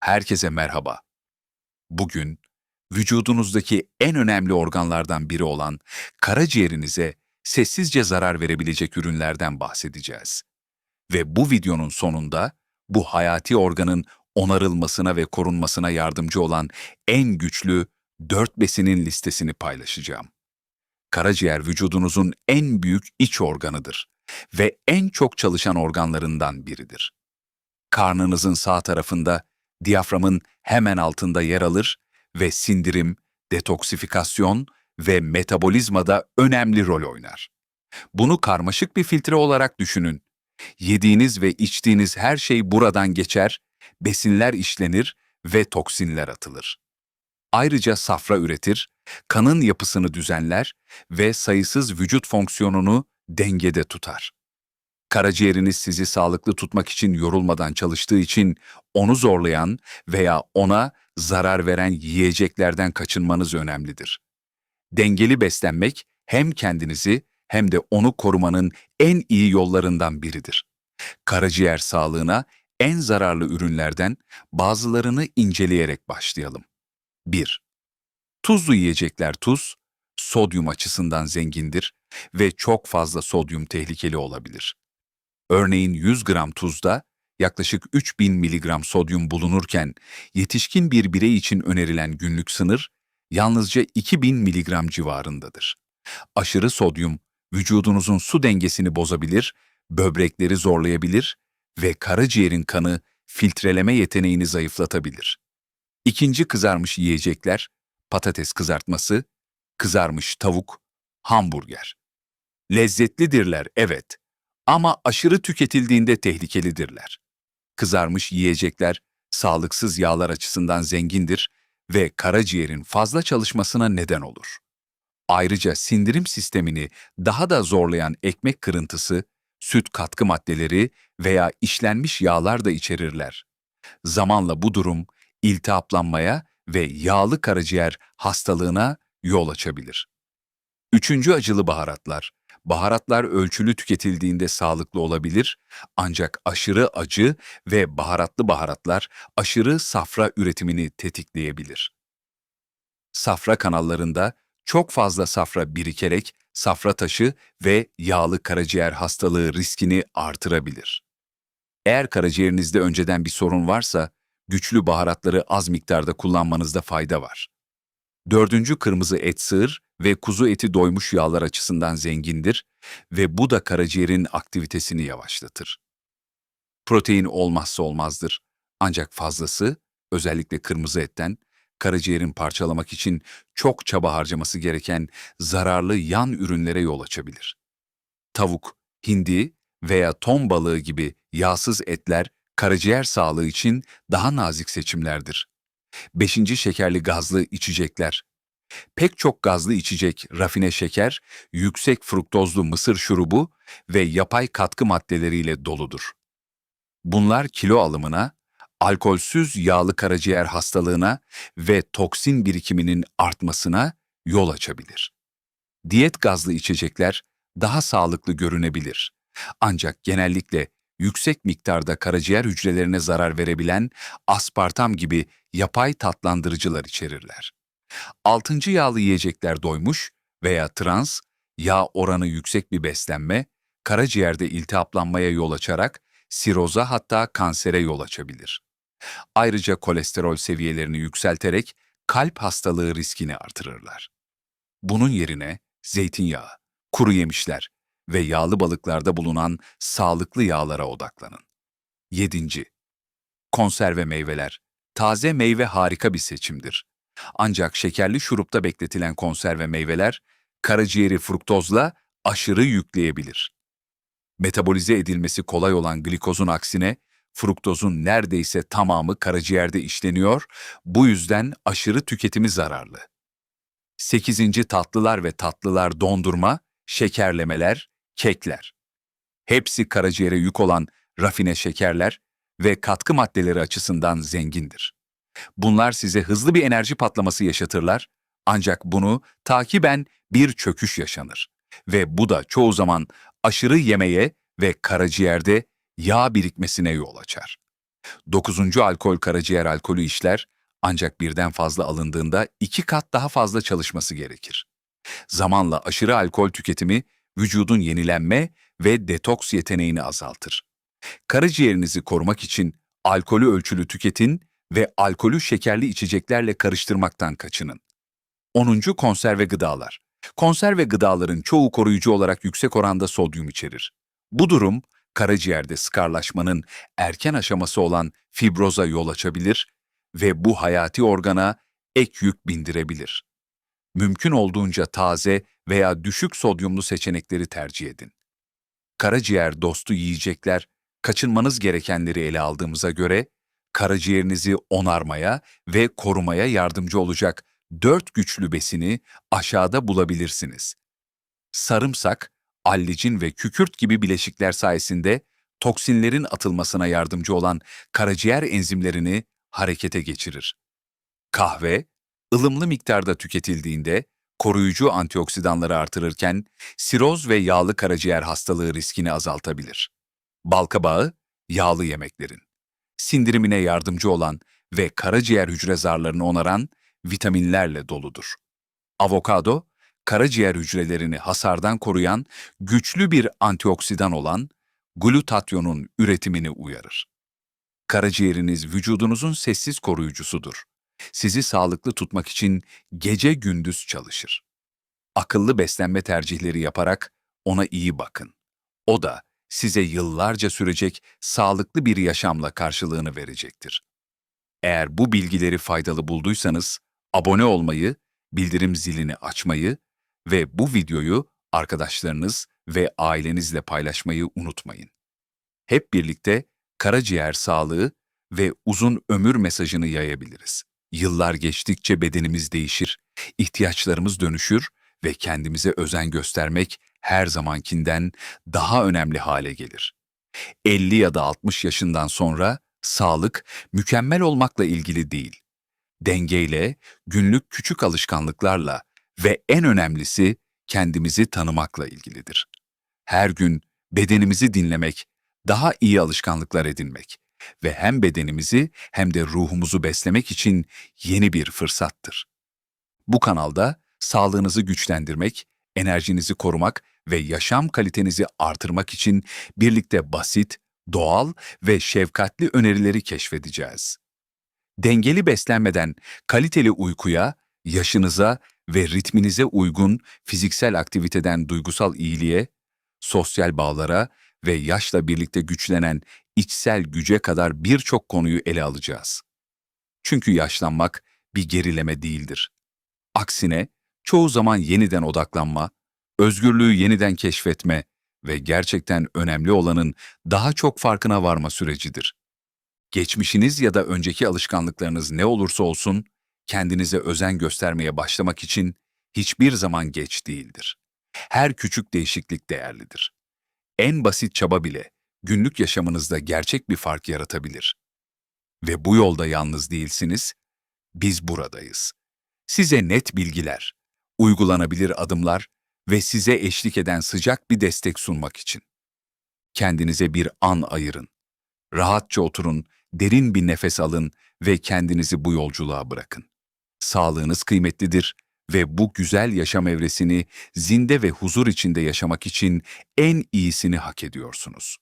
Herkese merhaba. Bugün vücudunuzdaki en önemli organlardan biri olan karaciğerinize sessizce zarar verebilecek ürünlerden bahsedeceğiz. Ve bu videonun sonunda bu hayati organın onarılmasına ve korunmasına yardımcı olan en güçlü dört besinin listesini paylaşacağım. Karaciğer vücudunuzun en büyük iç organıdır ve en çok çalışan organlarından biridir. Karnınızın sağ tarafında diyaframın hemen altında yer alır ve sindirim, detoksifikasyon ve metabolizmada önemli rol oynar. Bunu karmaşık bir filtre olarak düşünün. Yediğiniz ve içtiğiniz her şey buradan geçer, besinler işlenir ve toksinler atılır. Ayrıca safra üretir, kanın yapısını düzenler ve sayısız vücut fonksiyonunu dengede tutar. Karaciğeriniz sizi sağlıklı tutmak için yorulmadan çalıştığı için onu zorlayan veya ona zarar veren yiyeceklerden kaçınmanız önemlidir. Dengeli beslenmek hem kendinizi hem de onu korumanın en iyi yollarından biridir. Karaciğer sağlığına en zararlı ürünlerden bazılarını inceleyerek başlayalım. 1. Tuzlu yiyecekler tuz, sodyum açısından zengindir ve çok fazla sodyum tehlikeli olabilir. Örneğin 100 gram tuzda yaklaşık 3000 miligram sodyum bulunurken yetişkin bir birey için önerilen günlük sınır yalnızca 2000 miligram civarındadır. Aşırı sodyum vücudunuzun su dengesini bozabilir, böbrekleri zorlayabilir ve karaciğerin kanı filtreleme yeteneğini zayıflatabilir. İkinci kızarmış yiyecekler, patates kızartması, kızarmış tavuk, hamburger. Lezzetlidirler evet ama aşırı tüketildiğinde tehlikelidirler. Kızarmış yiyecekler sağlıksız yağlar açısından zengindir ve karaciğerin fazla çalışmasına neden olur. Ayrıca sindirim sistemini daha da zorlayan ekmek kırıntısı, süt katkı maddeleri veya işlenmiş yağlar da içerirler. Zamanla bu durum iltihaplanmaya ve yağlı karaciğer hastalığına yol açabilir. Üçüncü acılı baharatlar. Baharatlar ölçülü tüketildiğinde sağlıklı olabilir ancak aşırı acı ve baharatlı baharatlar aşırı safra üretimini tetikleyebilir. Safra kanallarında çok fazla safra birikerek safra taşı ve yağlı karaciğer hastalığı riskini artırabilir. Eğer karaciğerinizde önceden bir sorun varsa, güçlü baharatları az miktarda kullanmanızda fayda var. Dördüncü kırmızı et sığır ve kuzu eti doymuş yağlar açısından zengindir ve bu da karaciğerin aktivitesini yavaşlatır. Protein olmazsa olmazdır. Ancak fazlası, özellikle kırmızı etten, karaciğerin parçalamak için çok çaba harcaması gereken zararlı yan ürünlere yol açabilir. Tavuk, hindi veya ton balığı gibi yağsız etler karaciğer sağlığı için daha nazik seçimlerdir. Beşinci şekerli gazlı içecekler. Pek çok gazlı içecek, rafine şeker, yüksek fruktozlu mısır şurubu ve yapay katkı maddeleriyle doludur. Bunlar kilo alımına, alkolsüz yağlı karaciğer hastalığına ve toksin birikiminin artmasına yol açabilir. Diyet gazlı içecekler daha sağlıklı görünebilir. Ancak genellikle yüksek miktarda karaciğer hücrelerine zarar verebilen aspartam gibi yapay tatlandırıcılar içerirler. Altıncı yağlı yiyecekler doymuş veya trans, yağ oranı yüksek bir beslenme, karaciğerde iltihaplanmaya yol açarak siroza hatta kansere yol açabilir. Ayrıca kolesterol seviyelerini yükselterek kalp hastalığı riskini artırırlar. Bunun yerine zeytinyağı, kuru yemişler ve yağlı balıklarda bulunan sağlıklı yağlara odaklanın. 7. Konserve meyveler. Taze meyve harika bir seçimdir. Ancak şekerli şurupta bekletilen konserve meyveler karaciğeri fruktozla aşırı yükleyebilir. Metabolize edilmesi kolay olan glikozun aksine fruktozun neredeyse tamamı karaciğerde işleniyor, bu yüzden aşırı tüketimi zararlı. 8. tatlılar ve tatlılar dondurma, şekerlemeler, kekler. Hepsi karaciğere yük olan rafine şekerler ve katkı maddeleri açısından zengindir. Bunlar size hızlı bir enerji patlaması yaşatırlar ancak bunu takiben bir çöküş yaşanır ve bu da çoğu zaman aşırı yemeye ve karaciğerde yağ birikmesine yol açar. Dokuzuncu alkol karaciğer alkolü işler ancak birden fazla alındığında iki kat daha fazla çalışması gerekir. Zamanla aşırı alkol tüketimi vücudun yenilenme ve detoks yeteneğini azaltır. Karaciğerinizi korumak için alkolü ölçülü tüketin ve alkolü şekerli içeceklerle karıştırmaktan kaçının. 10. Konserve gıdalar. Konserve gıdaların çoğu koruyucu olarak yüksek oranda sodyum içerir. Bu durum, karaciğerde skarlaşmanın erken aşaması olan fibroza yol açabilir ve bu hayati organa ek yük bindirebilir. Mümkün olduğunca taze veya düşük sodyumlu seçenekleri tercih edin. Karaciğer dostu yiyecekler, kaçınmanız gerekenleri ele aldığımıza göre, karaciğerinizi onarmaya ve korumaya yardımcı olacak dört güçlü besini aşağıda bulabilirsiniz. Sarımsak, allicin ve kükürt gibi bileşikler sayesinde toksinlerin atılmasına yardımcı olan karaciğer enzimlerini harekete geçirir. Kahve, ılımlı miktarda tüketildiğinde koruyucu antioksidanları artırırken siroz ve yağlı karaciğer hastalığı riskini azaltabilir. Balkabağı, yağlı yemeklerin. Sindirimine yardımcı olan ve karaciğer hücre zarlarını onaran vitaminlerle doludur. Avokado, karaciğer hücrelerini hasardan koruyan güçlü bir antioksidan olan glutatyonun üretimini uyarır. Karaciğeriniz vücudunuzun sessiz koruyucusudur. Sizi sağlıklı tutmak için gece gündüz çalışır. Akıllı beslenme tercihleri yaparak ona iyi bakın. O da size yıllarca sürecek sağlıklı bir yaşamla karşılığını verecektir. Eğer bu bilgileri faydalı bulduysanız abone olmayı, bildirim zilini açmayı ve bu videoyu arkadaşlarınız ve ailenizle paylaşmayı unutmayın. Hep birlikte karaciğer sağlığı ve uzun ömür mesajını yayabiliriz. Yıllar geçtikçe bedenimiz değişir, ihtiyaçlarımız dönüşür ve kendimize özen göstermek her zamankinden daha önemli hale gelir. 50 ya da 60 yaşından sonra sağlık mükemmel olmakla ilgili değil. Dengeyle, günlük küçük alışkanlıklarla ve en önemlisi kendimizi tanımakla ilgilidir. Her gün bedenimizi dinlemek, daha iyi alışkanlıklar edinmek ve hem bedenimizi hem de ruhumuzu beslemek için yeni bir fırsattır. Bu kanalda sağlığınızı güçlendirmek, enerjinizi korumak ve yaşam kalitenizi artırmak için birlikte basit, doğal ve şefkatli önerileri keşfedeceğiz. Dengeli beslenmeden kaliteli uykuya, yaşınıza ve ritminize uygun fiziksel aktiviteden duygusal iyiliğe, sosyal bağlara ve yaşla birlikte güçlenen içsel güce kadar birçok konuyu ele alacağız. Çünkü yaşlanmak bir gerileme değildir. Aksine çoğu zaman yeniden odaklanma, özgürlüğü yeniden keşfetme ve gerçekten önemli olanın daha çok farkına varma sürecidir. Geçmişiniz ya da önceki alışkanlıklarınız ne olursa olsun, kendinize özen göstermeye başlamak için hiçbir zaman geç değildir. Her küçük değişiklik değerlidir. En basit çaba bile günlük yaşamınızda gerçek bir fark yaratabilir. Ve bu yolda yalnız değilsiniz, biz buradayız. Size net bilgiler, uygulanabilir adımlar ve size eşlik eden sıcak bir destek sunmak için. Kendinize bir an ayırın. Rahatça oturun, derin bir nefes alın ve kendinizi bu yolculuğa bırakın. Sağlığınız kıymetlidir ve bu güzel yaşam evresini zinde ve huzur içinde yaşamak için en iyisini hak ediyorsunuz.